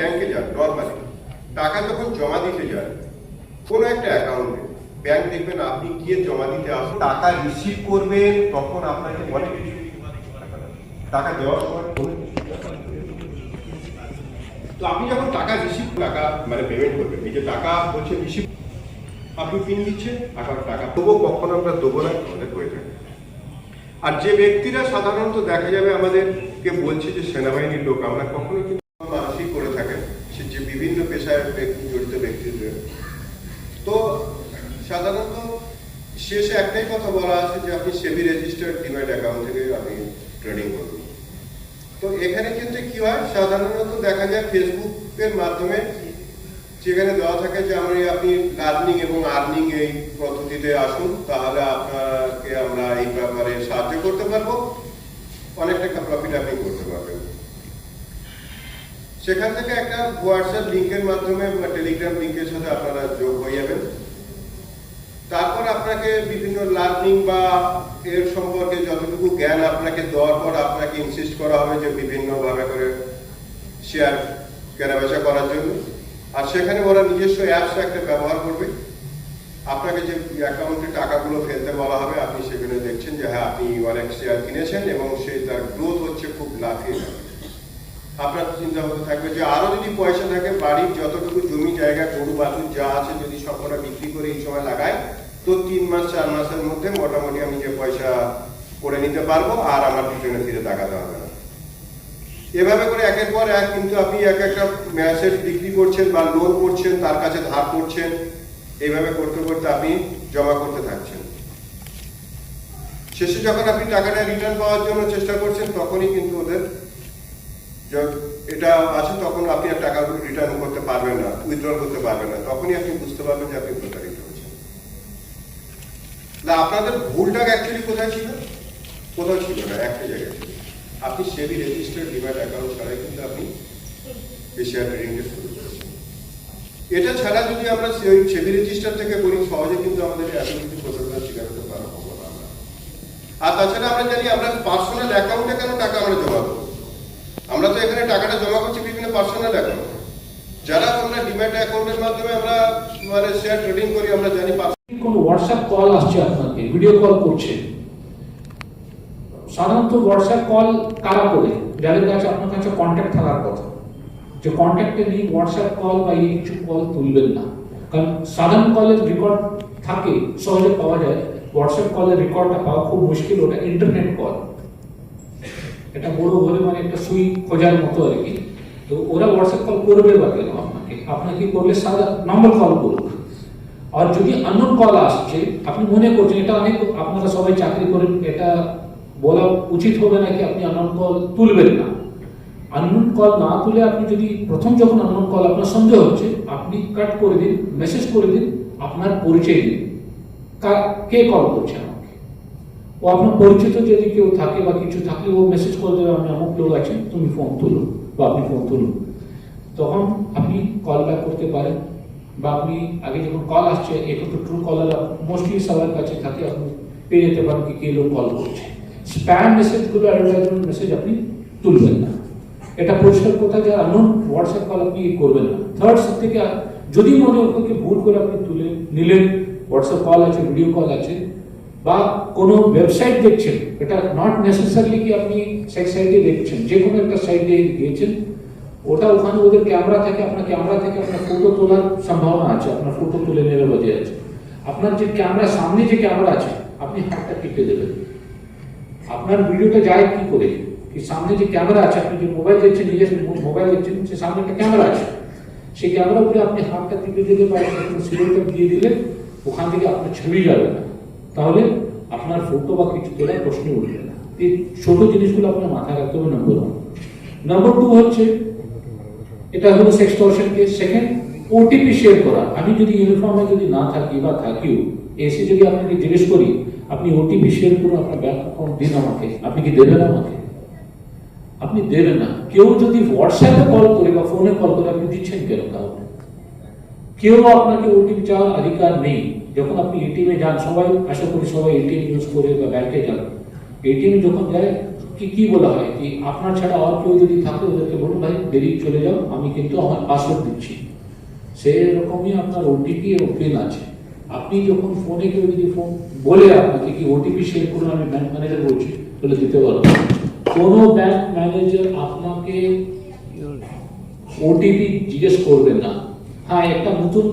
ব্যাংকে যান নর্মালি টাকা যখন জমা দিতে যান কোনো একটা অ্যাকাউন্টে ব্যাংক দেখবেন আপনি গিয়ে জমা দিতে আসুন। টাকা রিসিভ করবেন তখন আপনাকে অনেক কিছু টাকা দেওয়ার সময় তো আপনি যখন টাকা রিসিভ টাকা মানে পেমেন্ট করবেন এই যে টাকা হচ্ছে রিসিভ আপনি পিন দিচ্ছেন আবার টাকা দেবো কখন আমরা দেবো না আমাদের থাকে আর যে ব্যক্তিরা সাধারণত দেখা যাবে আমাদেরকে বলছে যে সেনাবাহিনীর লোক আমরা কখনো কিন্তু মানসিক করে থাকেন সে যে বিভিন্ন পেশায় ব্যক্তি জড়িত ব্যক্তিদের তো সাধারণত শেষে একটাই কথা বলা আছে যে আপনি সেবি রেজিস্টার্ড ডিম্যাট অ্যাকাউন্ট থেকে আপনি ট্রেডিং করুন। তো এখানে কিন্তু কি হয়? সাধারণত দেখা যায় ফেসবুকের মাধ্যমে যেখানে দেওয়া থাকে যে আমরা আপনি লার্নিং এবং আর্নিং এই পদ্ধতিতে আসুন, তাহলে আপনাকে আমরা এই ব্যাপারে সাহায্য করতে পারব। অনেক টাকা প্রফিট আপনি করতে পারবেন। সেখান থেকে একটা হোয়াটসঅ্যাপ লিঙ্কের মাধ্যমে বা টেলিগ্রাম লিঙ্কের সাথে আপনারা যোগ হয়ে যাবেন। তারপর আপনাকে বিভিন্ন লার্নিং বা এর সম্পর্কে যতটুকু জ্ঞান আপনাকে দেওয়ার পর আপনাকে ইনসিস্ট করা হবে যে বিভিন্নভাবে করে শেয়ার কেনাবেচা করার জন্য। আর সেখানে ওরা নিজস্ব অ্যাপস একটা ব্যবহার করবে। আপনাকে যে অ্যাকাউন্টে টাকাগুলো ফেলতে বলা হবে, আপনি সেখানে দেখছেন যে হ্যাঁ আপনি অনেক শেয়ার কিনেছেন এবং সেই তার গ্রোথ হচ্ছে খুব লাফিয়ে যাবে আপনার চিন্তা হতে থাকবে যে আরও যদি পয়সা থাকে, বাড়ির যতটুকু জমি, জায়গা, গরু, বাছুর যা আছে যদি সবকটা বিক্রি করে এই সময় লাগাই তো তিন মাস, চার মাসের মধ্যে মোটামুটি আমি যে পয়সা করে নিতে পারব, আর আমার পিছনে ফিরে তাকাতে হবে না। এভাবে করে একের পর এক কিন্তু আপনি এক একটা ম্যাসেজ বিক্রি করছেন বা লোন করছেন, তার কাছে ধার করছেন, এইভাবে করতে করতে আপনি জমা করতে থাকছেন। শেষে যখন আপনি টাকাটা রিটার্ন পাওয়ার জন্য চেষ্টা করছেন, তখনই কিন্তু ওদের এটা আছে তখন আপনি আর টাকাগুলো রিটার্ন করতে পারবেন না উইথড্র করতে পারবেন না। তখনই আপনি বুঝতে পারবেন যে আপনি না আপনাদের ভুলটা অ্যাকচুয়ালি কোথায় ছিল? কোথাও ছিল না, একটা জায়গায় ছিল। আপনি সেবি রেজিস্টার্ড ডিম্যাট অ্যাকাউন্ট ছাড়াই কিন্তু আপনি এই শেয়ার ট্রেডিংটা শুরু করেছেন এটা ছাড়া যদি আমরা সেবি রেজিস্টার থেকে করি, সহজে কিন্তু আমাদের এত কিছু প্রতারণার শিকার হতে পারা হব না। আমরা আর তাছাড়া আমরা জানি আমরা পার্সোনাল অ্যাকাউন্টে কেন টাকা আমরা জমা করব? আমরা তো এখানে টাকাটা জমা করছি বিভিন্ন পার্সোনাল অ্যাকাউন্ট যারা আমরা ডিম্যাট অ্যাকাউন্টের মাধ্যমে আমরা মানে শেয়ার ট্রেডিং করি, আমরা জানি কোন হোয়াটসঅ্যাপ কল আসছে আপনাকে? ভিডিও কল করছে। সাধারণত হোয়াটসঅ্যাপ কল কারা করে? যাদের কাছে আপনার কাছে কন্ট্যাক্ট থাকার কথা। যে কন্ট্যাক্টে নেই হোয়াটসঅ্যাপ কল বা এই কিছু কল তুলবেন না। কারণ সাধারণ কলের রেকর্ড থাকে, সহজে পাওয়া যায়। হোয়াটসঅ্যাপ কলের রেকর্ডটা পাওয়া খুব মুশকিল, ওটা ইন্টারনেট কল এটা বড় বলে মানে একটা সুই খোঁজার মতো আর কি। তো ওরা হোয়াটসঅ্যাপ কল করবে বা কেন? আপনাকে আপনাকে করলে সাদা নম্বর কল করুক আর যদি আননোন কল আসছে, আপনি মনে করছেন এটা অনেক, আপনারা সবাই চাকরি করেন, এটা বলা উচিত হবে না কি আপনি আননোন কল তুলবেন না। আননোন কল না তুলে আপনি যদি প্রথম যখন আননোন কল আপনার সন্দেহ হচ্ছে, আপনি কাট করে দিন মেসেজ করে দিন, আপনার পরিচয় দিন। কা- কল করছে? ও আপনার পরিচিত যদি কেউ থাকে বা কিছু থাকলে ও মেসেজ করে দেবে আমি অমুক লোক আছেন, তুমি ফোন তুলো বা আপনি ফোন তুলুন তখন আপনি কল ব্যাক করতে পারেন বা আপনি আগে যখন কল আসছে এখন তো ট্রু কলার মোস্টলি সবার কাছে থাকে, আপনি পেয়ে যেতে পারেন কি কে লোক কল করছে। স্প্যাম মেসেজগুলো অ্যাডভার্টাইজমেন্ট মেসেজ আপনি তুলবেন না। এটা পরিষ্কার কথা যে আননোন হোয়াটসঅ্যাপ কল আপনি করবেন না। থার্ড সব থেকে যদি মনে হতো কি ভুল করে আপনি তুলে নিলেন হোয়াটসঅ্যাপ কল আছে ভিডিও কল আছে বা কোনো ওয়েবসাইট দেখছেন, এটা নট নেসেসারিলি কি আপনি সেই সাইটে দেখছেন, যে কোনো একটা সাইটে গিয়েছেন, ওটা ওখানে ওদের ক্যামেরা থেকে, আপনার ক্যামেরা থেকে আপনার ফটো তোলার সম্ভাবনা আছে, আপনার ফটো তুলে নেবে বোঝা যাচ্ছে আপনার যে ক্যামেরা সামনে যে ক্যামেরা আছে, আপনি হাতটা টিপে দেবেন। আপনার ভিডিওটা যায় কি করে? কি সামনে যে ক্যামেরা আছে, আপনি যে মোবাইল দেখছেন, নিজের মোবাইল দেখছেন, সে সামনে একটা ক্যামেরা আছে। সেই ক্যামেরা উপরে আপনি হাতটা টিপে দিলে বা সিলিন্ডার দিয়ে দিলে, ওখান থেকে আপনার ছবি যাবে না। তাহলে আপনার ফটো বা কিছু তোলার প্রশ্ন উঠবে না। এই ছোট জিনিসগুলো আপনার মাথায় রাখতে হবে নম্বর ওয়ান নম্বর টু হচ্ছে, এটা হলো sextortion case second OTP share করা। আমি যদি ইউনিফর্মে যদি না থাকি বা থাকিও, এসে যদি আপনাকে জিজ্ঞেস করি, আপনি ওটিপি শেয়ার করুন, আপনার ব্যাংক অ্যাকাউন্ট দিন আমাকে। আপনি কি দেবেন আমাকে? আপনি দেবেন না। কেউ যদি হোয়াটসঅ্যাপে কল করে বা ফোনে কল করে, আপনি দিচ্ছেন কেন কাউকে কেউ আপনাকে ওটিপি চাওয়ার অধিকার নেই। যখন আপনি এটিএমে যান সবাই আশা করি সবাই এটিএম ইউজ করে বা ব্যাংকে যান। এটিএম যখন যায় কি কি বলা হয়? কি আপনার ছাড়া আর কেউ যদি থাকে ওদেরকে বলুন ভাই দেরি চলে যাও আমি কিন্তু আমার পাসওয়ার্ড দিচ্ছি। সেরকমই আপনার ওটিপি ও পিন আছে। আপনি যখন ফোনে কেউ যদি ফোন বলে আপনাকে কি ওটিপি শেয়ার করুন আমি ব্যাংক ম্যানেজার বলছি বলে দিতে পারব। কোনো ব্যাংক ম্যানেজার আপনাকে ওটিপি জিজ্ঞেস করবে না। হ্যাঁ একটা নতুন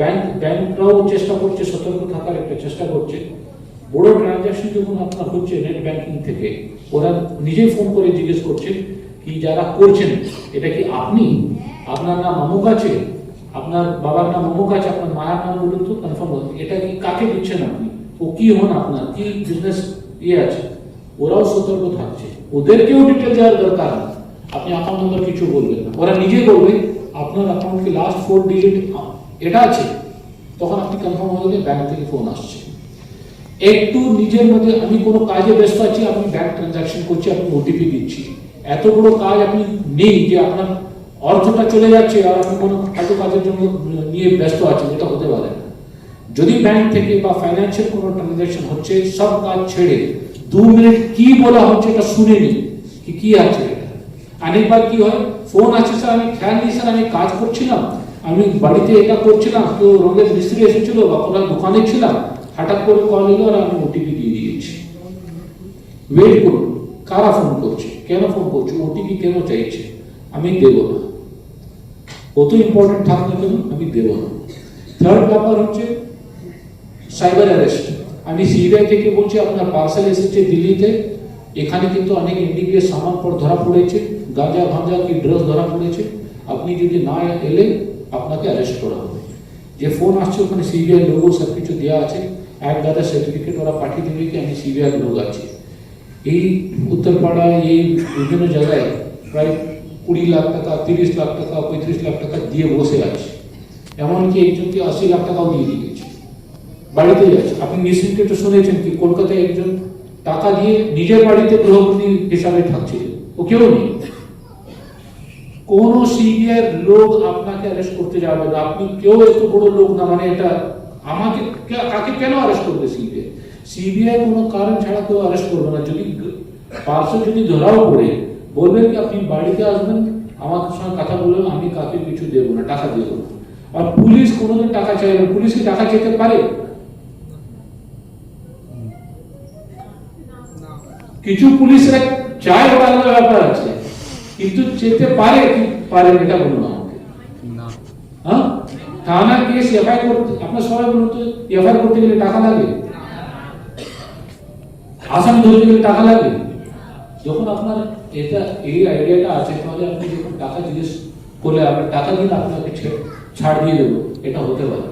ব্যাংক ব্যাংকরাও চেষ্টা করছে, সতর্ক থাকার একটা চেষ্টা করছে। বড় ট্রানজাকশন যখন আপনার হচ্ছে নেট ব্যাংকিং থেকে, ওরা নিজেই ফোন করে জিজ্ঞেস করছে কি যারা করছেন। এটা কি আপনি? আপনার নাম অমুক আছে? আপনার বাবার নাম অমুক আছে? আপনার মায়ের নাম বলুন তো কনফার্ম এটা কি কাকে দিচ্ছেন আপনি? ও কি হন আপনার? কি বিজনেস ইয়ে আছে? ওরাও সতর্ক থাকছে। ওদেরকেও ডিটেল দেওয়ার দরকার আপনি অ্যাকাউন্ট নম্বর কিছু বলবেন না। ওরা নিজে বলবে, আপনার অ্যাকাউন্টে লাস্ট ফোর ডিজিট এটা আছে। তখন আপনি কনফার্ম হয়ে ব্যাংক থেকে ফোন আসছে। একটু নিজের মধ্যে আমি কোনো কাজে ব্যস্ত আছি আপনি ব্যাংক ট্রানজাকশন করছি আপনি ওটিপি দিচ্ছি। এত বড় কাজ আপনি নেই যে আপনার অর্থটা চলে যাচ্ছে আর আপনি কোনো খাটো কাজের জন্য নিয়ে ব্যস্ত আছেন, এটা হতে পারে যদি ব্যাংক থেকে বা ফাইন্যান্সিয়াল কোনো ট্রানজাকশন হচ্ছে, সব কাজ ছেড়ে দু মিনিট কি বলা হচ্ছে এটা শুনে নিন, কি কি আছে অনেকবার কি হয়? ফোন আছে স্যার, আমি খেয়াল নেই স্যার, আমি কাজ করছিলাম। আমি বাড়িতে এটা করছিলাম কেউ রঙের মিস্ত্রি এসেছিল কোনো দোকানে ছিলাম। হঠাৎ করে কল এলো আর আমি ওটিপি দিয়ে দিয়েছি। ওয়েট করুন, কারা ফোন করছে? কেন ফোন করছে? ওটিপি কেন চাইছে? আমি দেব না। কত ইম্পর্টেন্ট থাক না কেন আমি দেব না। থার্ড ব্যাপার হচ্ছে সাইবার অ্যারেস্ট আমি সিবিআই থেকে বলছি, আপনার পার্সেল এসেছে দিল্লিতে। এখানে কিন্তু অনেক ইন্ডিভিজুয়াল সামান পর ধরা পড়েছে। গাঁজা ভাঞ্জা কি ড্রেস ধরা পড়েছে? আপনি যদি না এলে আপনাকে অ্যারেস্ট করা হবে। যে ফোন আসছে, ওখানে সিবিআই লোগো সব কিছু দেওয়া আছে। এক দাদা সার্টিফিকেট ওরা পাঠিয়ে দেবে কি আমি সিবিআই লোক আছি। এই উত্তরপাড়ায় এই বিভিন্ন জায়গায় প্রায় কুড়ি লাখ টাকা, তিরিশ লাখ টাকা, পঁয়ত্রিশ লাখ টাকা দিয়ে বসে আছে। এমনকি একজনকে আশি লাখ টাকাও দিয়ে দিয়েছে। বাড়িতে যাচ্ছে আপনি নিশ্চিত একটু শুনেছেন কি কলকাতায় একজন টাকা দিয়ে নিজের বাড়িতে গৃহবন্দী হিসাবে থাকছিল ও কেউ নেই। কোন সিবিআই লোক আপনাকে অ্যারেস্ট করতে যাবে না আপনি কেউ এত বড় লোক না মানে এটা আমাকে কে- কাকে কেন অ্যারেস্ট করবে সিবিআই সিবিআই কোনো কারণ ছাড়া কেউ অ্যারেস্ট করবে না যদি পার্সেল যদি ধরাও পড়ে বলবেন কি আপনি বাড়িতে আসবেন আমার সঙ্গে কথা বলবেন আমি কাকে কিছু দেবো না টাকা দেবো না আর পুলিশ কোনোদিন টাকা চাইবে না। পুলিশ কি টাকা চেতে পারে কিছু পুলিশরা চায় ওটা আলাদা ব্যাপার আছে কিন্তু চেতে পারে কি পারে এটা বলুন আমাকে। হ্যাঁ? থানা কেস এফআই করতে আপনার সবাই বলুন তো এফআই করতে গেলে টাকা লাগে? আসামি ধরতে গেলে টাকা লাগে? যখন আপনার এটা এই আইডিয়াটা আছে তাহলে আপনি যখন টাকা জিজ্ঞেস করলে আপনি টাকা দিলে আপনাকে ছাড় দিয়ে দেবো এটা হতে পারে।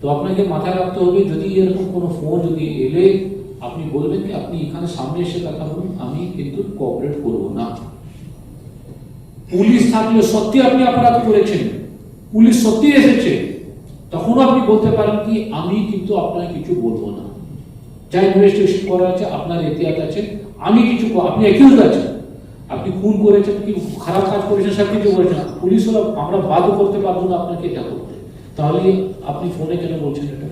তো আপনাকে মাথায় রাখতে হবে যদি এরকম কোনো ফোন যদি এলে আপনি বলবেন কি আপনি এখানে সামনে এসে কথা বলুন আমি কিন্তু কোঅপারেট করব না। পুলিশ থাকলে সত্যি আপনি অপরাধ করেছেন। পুলিশ সত্যি এসেছে। তখন আপনি বলতে পারেন কি, আমি কিন্তু আপনাকে কিছু বলব না। যা ইনভেস্টিগেশন করা আছে আপনার এহতিয়াত আছে। আমি কিছু আপনি অ্যাকিউজ আছেন। আপনি খুন করেছেন কি, খারাপ কাজ করেছেন, সব কিছু করেছেন। পুলিশ হলো, আমরা বাধ্য করতে পারব না আপনাকে এটা করতে। তাহলে আপনি ফোনে কেন বলছেন এটা?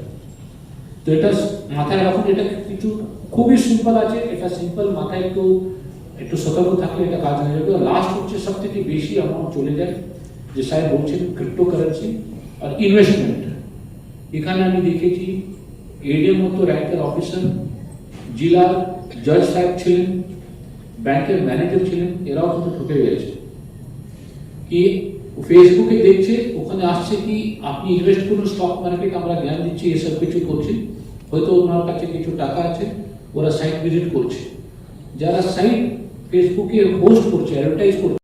তো এটা মাথায় রাখুন, এটা কিছু খুবই সিম্পল আছে। এটা সিম্পল মাথায় একটু একটু সতর্ক থাকলে এটা কাজ হয়ে যাবে লাস্ট হচ্ছে সব থেকে বেশি অ্যামাউন্ট চলে যায়, যে সাহেব বলছেন ক্রিপ্টো কারেন্সি আর ইনভেস্টমেন্ট এখানে আমি দেখেছি এডিএম মতো র্যাঙ্কের অফিসার জেলার জজ সাহেব ছিলেন, ব্যাংকের ম্যানেজার ছিলেন, এরাও কিন্তু ঠকে গেছে। কি ফেসবুকে দেখছে, ওখানে আসছে কি আপনি ইনভেস্ট করুন স্টক মার্কেট আমরা জ্ঞান দিচ্ছি, এসব কিছু করছি। হয়তো ওনার কাছে কিছু টাকা আছে, ওরা সাইট ভিজিট করছে। যারা সাইট ফেসবুকে হোস্ট করছে অ্যাডভার্টাইজ করছে।